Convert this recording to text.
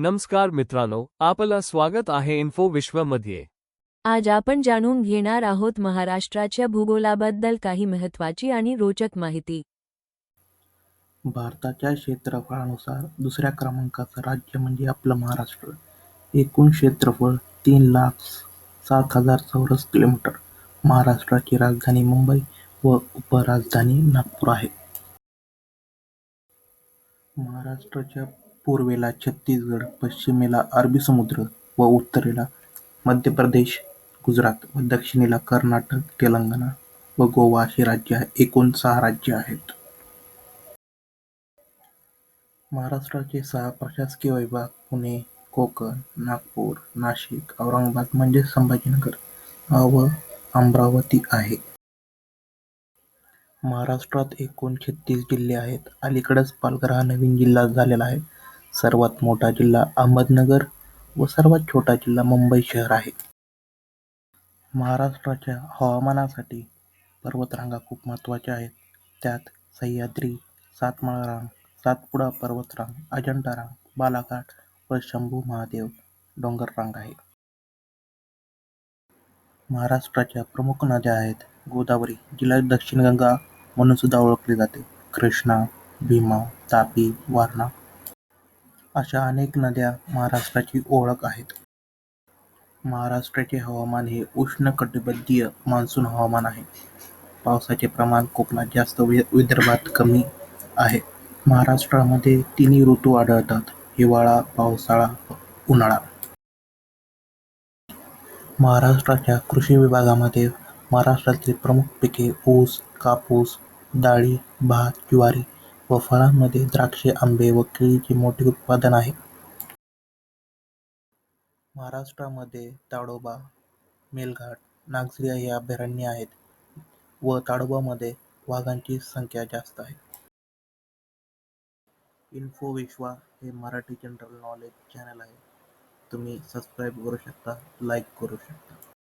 नमस्कार मित्रांनो आपलं स्वागत आहे इन्फो विश्वमध्ये आज आपण जाणून घेणार आहोत महाराष्ट्राच्या भूगोलाबद्दल काही महत्त्वाची आणि रोचक माहिती. भारताच्या क्षेत्रफळानुसार दुसऱ्या क्रमांकाचं राज्य म्हणजे आपलं महाराष्ट्र. एकूण क्षेत्रफळ तीन लाख सात हजार चौरस किलोमीटर. महाराष्ट्राची राजधानी मुंबई व उपराजधानी नागपूर आहे. महाराष्ट्राच्या पूर्वेला छत्तीसगड पश्चिमेला अरबी समुद्र व उत्तरेला मध्य प्रदेश गुजरात व दक्षिणेला कर्नाटक तेलंगणा व गोवा अशी राज्ये एकूण सहा राज्ये आहेत. महाराष्ट्राचे सहा प्रशासकीय विभाग पुणे कोकण नागपूर नाशिक औरंगाबाद म्हणजे संभाजीनगर व अमरावती आहे. महाराष्ट्रात एकूण छत्तीस जिल्हे आहेत. अलीकडेच पालघर हा नवीन जिल्हा झालेला आहे. सर्वात मोठा जिल्हा अहमदनगर व सर्वात छोटा जिल्हा मुंबई शहर आहे. महाराष्ट्राच्या हवामानासाठी पर्वतरांगा खूप महत्त्वाच्या आहेत. त्यात सह्याद्री सातमाळरांग सातपुडा पर्वतरांग अजंठारांग बालाघाट व शंभू महादेव डोंगररांग आहे. महाराष्ट्राच्या प्रमुख नद्या आहेत गोदावरी जिला दक्षिणगंगा म्हणून सुद्धा ओळखली जाते. कृष्णा भीमा तापी वारणा अशा अनेक नद्या महाराष्ट्राची ओळख आहेत. महाराष्ट्राचे हवामान हे उष्णकटिबंधीय मान्सून हवामान आहे. पावसाचे प्रमाण कोकणात जास्त वि विदर्भात कमी आहे. महाराष्ट्रामध्ये तिन्ही ऋतू आढळतात. हिवाळा पावसाळा उन्हाळा. महाराष्ट्राच्या कृषी विभागामध्ये महाराष्ट्रातील प्रमुख पिके ऊस कापूस डाळी भात ज्वारी व फळांमध्ये द्राक्षे आंबे व केळीचे मोठे उत्पादन आहे. महाराष्ट्रामध्ये ताडोबा मेलघाट नागझिरा ही अभयारण्ये आहेत व ताडोबामध्ये वाघांची संख्या जास्त आहे. इन्फो विश्वा हे मराठी जनरल नॉलेज चॅनल आहे. तुम्ही सबस्क्राईब करू शकता लाईक करू शकता.